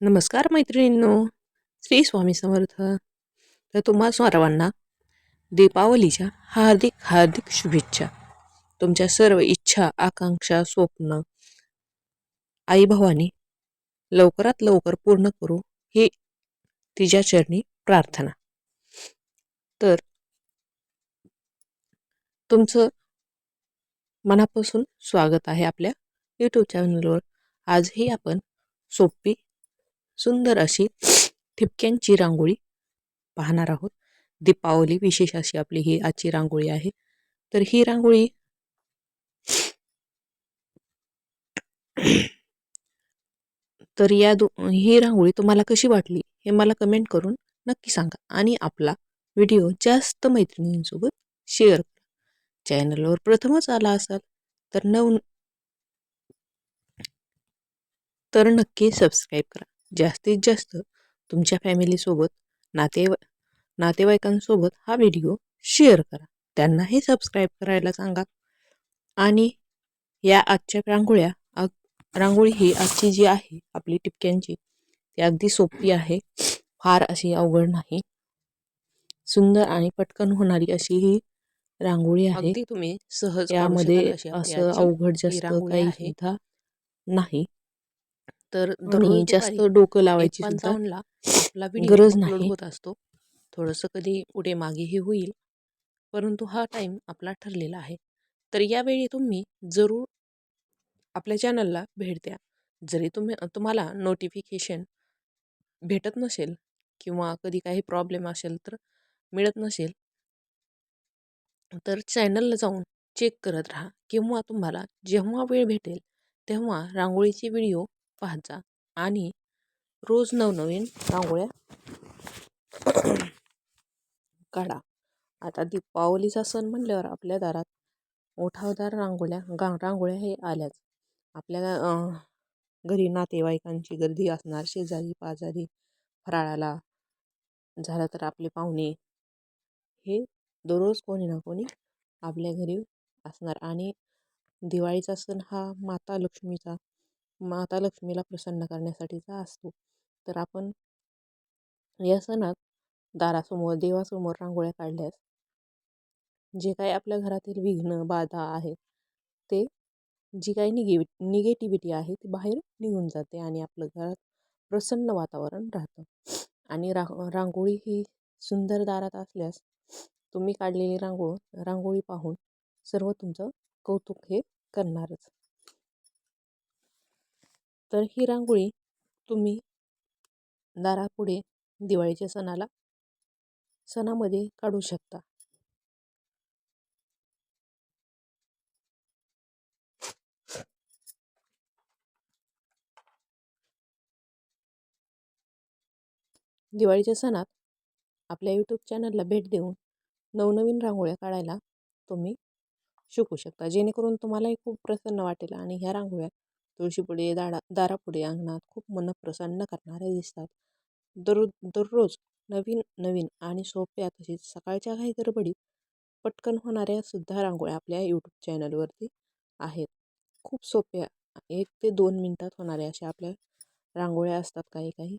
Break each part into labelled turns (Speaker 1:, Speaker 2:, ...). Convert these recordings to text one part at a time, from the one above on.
Speaker 1: नमस्कार मैत्रिणींनो श्री स्वामी समर्थ. तर तुम्हा सर्वांना दीपावलीच्या हार्दिक हार्दिक शुभेच्छा. तुमच्या सर्व इच्छा आकांक्षा स्वप्न आई भवानी लवकरात लवकर पूर्ण करू ही तिच्या चरणी प्रार्थना. तर तुमचं मनापासून स्वागत आहे आपल्या यूट्यूब चॅनलवर आजही आपण सोपी सुंदर अशी ठिपक्यांची रांगोळी पाहणार आहोत. दीपावली विशेष अशी आपली ही आजची रांगोळी आहे. तर ही रांगोळी तर या दो ही रांगोळी तुम्हाला कशी वाटली हे मला कमेंट करून नक्की सांगा आणि आपला व्हिडिओ जास्त मैत्रिणींसोबत शेअर करा. चॅनलवर प्रथमच आला असाल तर नव तर नक्की सबस्क्राईब करा. जास्तीत जास्त तुमच्या फॅमिलीसोबत नाते नातेवाईकांसोबत हा व्हिडिओ शेअर करा. त्यांनाही सबस्क्राईब करायला सांगा. आणि या आजच्या रांगोळ्या रांगोळी ही आजची जी आहे आपली टिपक्यांची ती अगदी सोपी आहे. फार अशी अवघड नाही. सुंदर आणि पटकन होणारी अशी ही रांगोळी आहे.
Speaker 2: तुम्ही सहज
Speaker 1: यामध्ये असं अवघड जास्त काही नाही. तर तुम्ही जास्त डोकं लावायची सुद्धा
Speaker 2: आपला
Speaker 1: गरज नाही.
Speaker 2: होत असतो. थोडंसं कधी पुढे मागेही होईल. परंतु हा टाईम आपला ठरलेला आहे. तर यावेळी तुम्ही जरूर आपल्या चॅनलला भेट द्या. जरी तुम्ही तुम्हाला नोटिफिकेशन भेटत नसेल किंवा कधी काही प्रॉब्लेम असेल तर मिळत नसेल तर चॅनलला जाऊन चेक करत राहा. किंवा तुम्हाला जेव्हा वेळ भेटेल तेव्हा रांगोळीचे व्हिडिओ पाहत. जा आणि रोज नवनवीन रांगोळ्या काढा. आता दीपावलीचा सण म्हणल्यावर आपल्या दारात मोठावदार रांगोळ्या गा रांगोळ्या हे आल्याच. आपल्या घरी नातेवाईकांची गर्दी असणार शेजारी पाजारी फराळाला झालं तर आपले पाहुणे. हे दररोज कोणी ना कोणी आपल्या घरी असणार. आणि दिवाळीचा सण हा माता लक्ष्मीचा माता लक्ष्मीला प्रसन्न करण्यासाठीचा असतो. तर आपण या सणात दारासमोर देवासमोर रांगोळ्या काढल्यास जे काही आपल्या घरातील विघ्न बाधा आहेत ते जी काही निगेवि निगेटिव्हिटी आहे ती बाहेर निघून जाते आणि आपलं घरात प्रसन्न वातावरण राहतं. आणि रा रांगोळी ही सुंदर दारात असल्यास तुम्ही काढलेली रांगोळ रांगोळी पाहून सर्व तुमचं कौतुक हे करणारच. तर ही रांगोळी तुम्ही दारापुढे दिवाळीच्या सणाला सणामध्ये काढू शकता. दिवाळीच्या सणात आपल्या यूट्यूब चॅनलला भेट देऊन नवनवीन रांगोळ्या काढायला तुम्ही शिकू शकता. जेणेकरून तुम्हालाही खूप प्रसन्न वाटेल आणि ह्या रांगोळ्या तुळशीपुढे दाडा दारापुढे अंगणात खूप मन प्रसन्न करणाऱ्या दिसतात. दर दररोज नवीन नवीन आणि सोप्या तसेच सकाळच्या काही गडबडीत पटकन होणाऱ्या सुद्धा रांगोळ्या आपल्या यूट्यूब चॅनलवरती आहेत. खूप सोप्या एक ते दोन मिनटात होणाऱ्या अशा आपल्या रांगोळ्या असतात काही काही.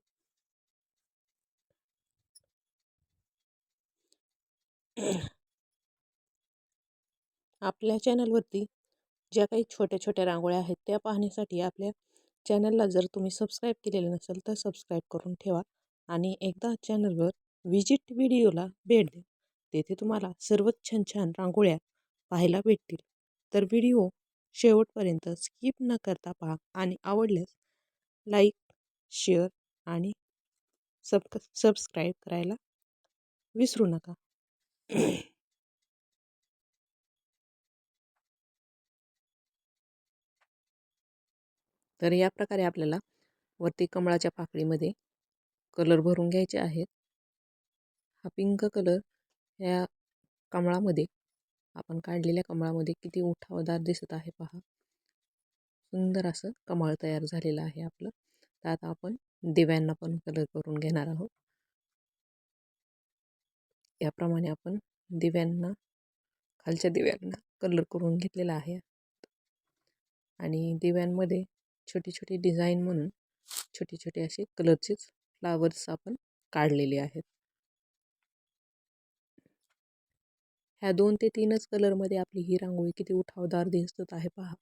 Speaker 2: आपल्या चॅनलवरती ज्या काही छोट्या छोट्या रांगोळ्या आहेत त्या पाहण्यासाठी आपल्या चॅनलला जर तुम्ही सबस्क्राईब केलेलं नसेल तर सबस्क्राईब करून ठेवा आणि एकदा चॅनलवर विजिट व्हिडिओला भेट द्या. तेथे तुम्हाला सर्वच छान छान रांगोळ्या पाहायला भेटतील. तर व्हिडिओ शेवटपर्यंत स्किप न करता पहा आणि आवडल्यास लाईक शेअर आणि सब सबस्क्राईब करायला विसरू नका. तर या प्रकारे आपल्याला वरती कमळाच्या पाकळीमध्ये कलर भरून घ्यायचे आहेत. हा पिंक कलर या कमळामध्ये आपण काढलेल्या कमळामध्ये किती उठावदार दिसत आहे पहा. सुंदर असं कमळ तयार झालेलं आहे आपलं. तर आता आपण दिव्यांना पण कलर करून घेणार आहोत. याप्रमाणे आपण दिव्यांना खालच्या दिव्यांना कलर करून घेतलेला आहे. आणि दिव्यांमध्ये छोटी छोटी डिझाईन म्हणून छोटे छोटे असे कलरचेच फ्लावर्स आपण काढलेले आहेत. ह्या दोन ते तीनच कलरमध्ये आपली ही रांगोळी किती उठावदार दिसत आहे पहा.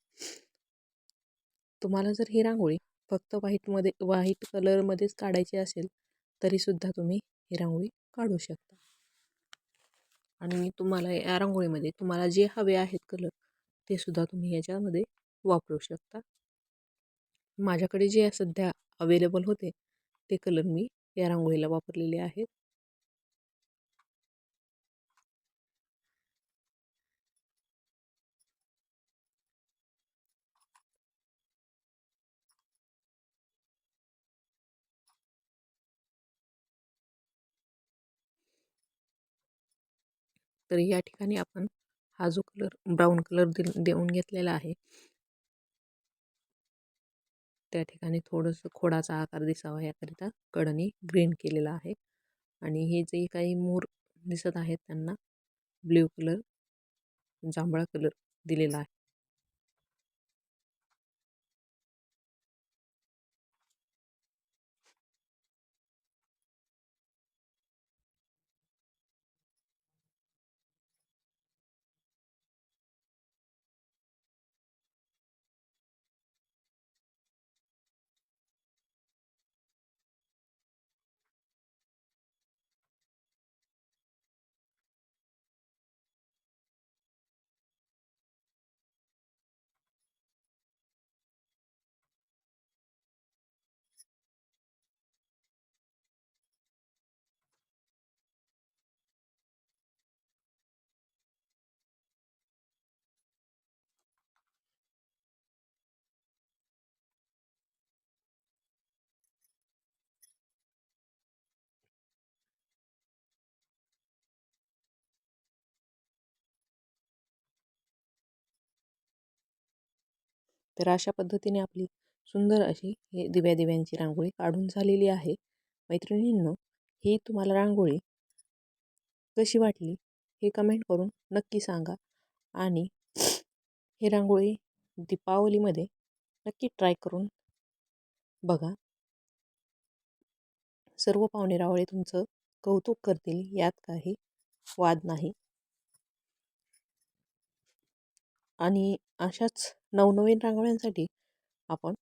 Speaker 2: तुम्हाला जर ही रांगोळी फक्त व्हाईटमध्ये व्हाईट कलरमध्येच काढायची असेल तरीसुद्धा तुम्ही ही रांगोळी काढू शकता. आणि तुम्हाला या रांगोळीमध्ये तुम्हाला जे हवे आहेत कलर ते सुद्धा तुम्ही याच्यामध्ये वापरू शकता. माझ्याकडे जे सध्या अवेलेबल होते ते कलर मी या रांगोळीला वापरलेले आहेत. तर या ठिकाणी आपण हा जो कलर ब्राऊन कलर दि देऊन घेतलेला आहे त्या ठिकाणी थोडंसं खोडाचा आकार दिसावा याकरिता कडनी ग्रीन केलेला आहे. आणि हे जे काही मोर दिसत आहेत त्यांना ब्ल्यू कलर जांभळा कलर दिलेला आहे. तर अशा पद्धतीने आपली सुंदर अशी हे दिव्या दिव्यांची रांगोळी काढून झालेली आहे. मैत्रिणींनो ही तुम्हाला रांगोळी कशी वाटली हे कमेंट करून नक्की सांगा आणि ही रांगोळी दीपावलीमध्ये नक्की ट्राय करून बघा. सर्व पाहुणे रावळे तुमचं कौतुक करतील यात काही वाद नाही. आणि अशाच नवनवीन रांगोळ्यांसाठी आपण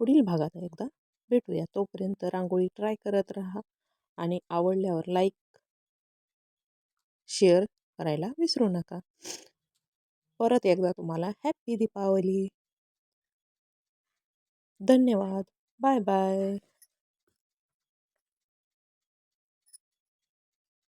Speaker 2: पुढील भागात एकदा भेटूया. तोपर्यंत रांगोळी ट्राय करत राहा आणि आवडल्यावर लाईक शेअर करायला विसरू नका. परत एकदा तुम्हाला हॅप्पी दीपावली. धन्यवाद. Bye bye.